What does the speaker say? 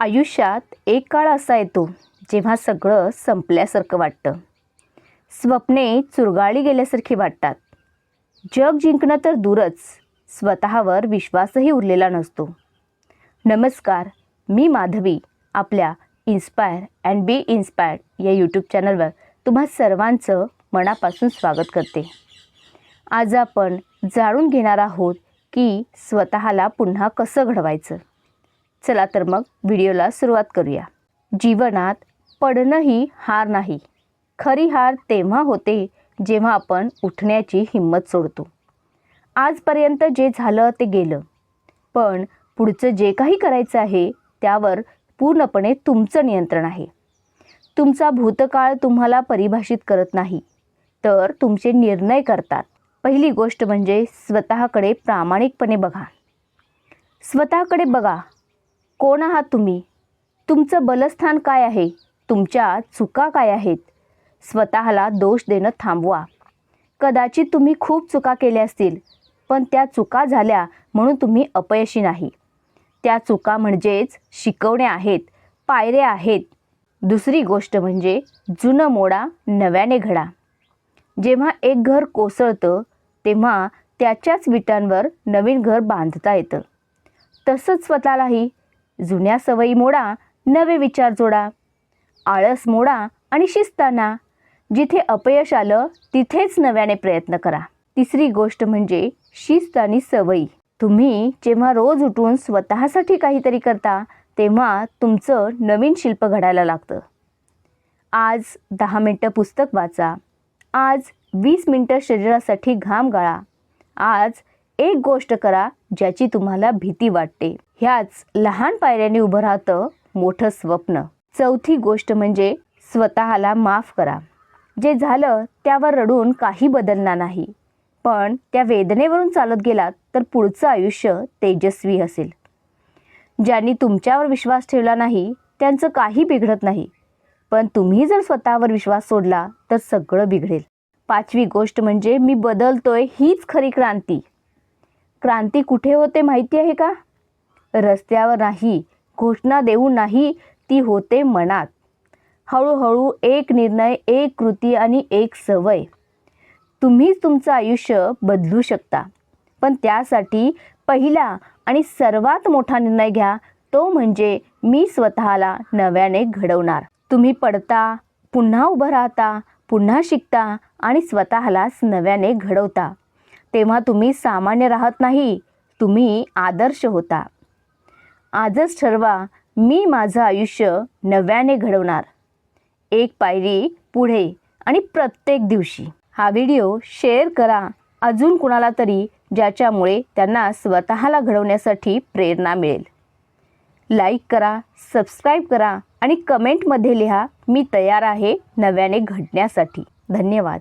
आयुष्यात एक काळ असा येतो जेव्हा सगळं संपल्यासारखं वाटतं. स्वप्ने चुरगाळी गेल्यासारखी वाटतात. जग जिंकणं तर दूरच स्वतःवर विश्वासही उरलेला नसतो. नमस्कार मी माधवी आपल्या इन्स्पायर अँड बी इन्स्पायर्ड या यूट्यूब चॅनलवर तुम्हा सर्वांचं मनापासून स्वागत करते. आज आपण जाणून घेणार आहोत की स्वतःला पुन्हा कसं घडवायचं? चला तर मग व्हिडिओला सुरुवात करूया. जीवनात पडणं ही हार नाही. खरी हार तेव्हा होते जेव्हा आपण उठण्याची हिंमत सोडतो. आजपर्यंत जे झालं ते गेलं. पण पुढचं जे काही करायचं आहे त्यावर पूर्णपणे तुमचं नियंत्रण आहे. तुमचा भूतकाळ तुम्हाला परिभाषित करत नाही. तर तुमचे निर्णय करतात. पहिली गोष्ट म्हणजे स्वतःकडे प्रामाणिकपणे बघा. स्वतःकडे बघा. कोण आहात तुम्ही? तुमचं बलस्थान काय आहे? तुमच्या चुका काय आहेत? स्वतःला दोष देणं थांबवा. कदाचित तुम्ही खूप चुका केल्या असतील पण त्या चुका झाल्या म्हणून तुम्ही अपयशी नाही. त्या चुका म्हणजेच शिकवण्या आहेत पायऱ्या आहेत. दुसरी गोष्ट म्हणजे जुनं मोडा नव्याने घडा. जेव्हा एक घर कोसळतं तेव्हा त्याच्याच विटांवर नवीन घर बांधता येतं. तसंच स्वतःलाही जुन्या सवयी मोडा नवे विचार जोडा. आळस मोडा आणि शिस्ताना. जिथे अपयश आलं तिथेच नव्याने प्रयत्न करा. तिसरी गोष्ट म्हणजे शिस्त आणि सवयी. तुम्ही जेव्हा रोज उठून स्वतःसाठी काहीतरी करता तेव्हा तुमचं नवीन शिल्प घडायला लागतं. आज दहा मिनटं पुस्तक वाचा. आज वीस मिनटं शरीरासाठी घाम गाळा. आज एक गोष्ट करा ज्याची तुम्हाला भीती वाटते. ह्याच लहान पायऱ्याने उभं राहतं मोठं स्वप्न. चौथी गोष्ट म्हणजे स्वतःला माफ करा. जे झालं त्यावर रडून काही बदलणार नाही. पण त्या वेदनेवरून चालत गेलात तर पुढचं आयुष्य तेजस्वी असेल. ज्यांनी तुमच्यावर विश्वास ठेवला नाही त्यांचं काही बिघडत नाही. पण तुम्ही जर स्वतःवर विश्वास सोडला तर सगळं बिघडेल. पाचवी गोष्ट म्हणजे मी बदलतोय हीच खरी क्रांती. क्रांती कुठे होते माहिती आहे का? रस्त्यावर नाही घोषणा देऊन नाही ती होते मनात. हळूहळू एक निर्णय एक कृती आणि एक सवय. तुम्हीच तुमचं आयुष्य बदलू शकता. पण त्यासाठी पहिला आणि सर्वात मोठा निर्णय घ्या तो म्हणजे मी स्वतःला नव्याने घडवणार. तुम्ही पडता पुन्हा उभं राहता पुन्हा शिकता आणि स्वतःलाच नव्याने घडवता. तेव्हा तुम्ही सामान्य राहत नाही तुम्ही आदर्श होता. आजच ठरवा मी माझं आयुष्य नव्याने घडवणार. एक पायरी पुढे आणि प्रत्येक दिवशी. हा व्हिडिओ शेअर करा. अजून कुणाला तरी ज्याच्यामुळे त्यांना स्वतःला घडवण्यासाठी प्रेरणा मिळेल. लाईक करा सबस्क्राईब करा आणि कमेंटमध्ये लिहा मी तयार आहे नव्याने घडण्यासाठी. धन्यवाद.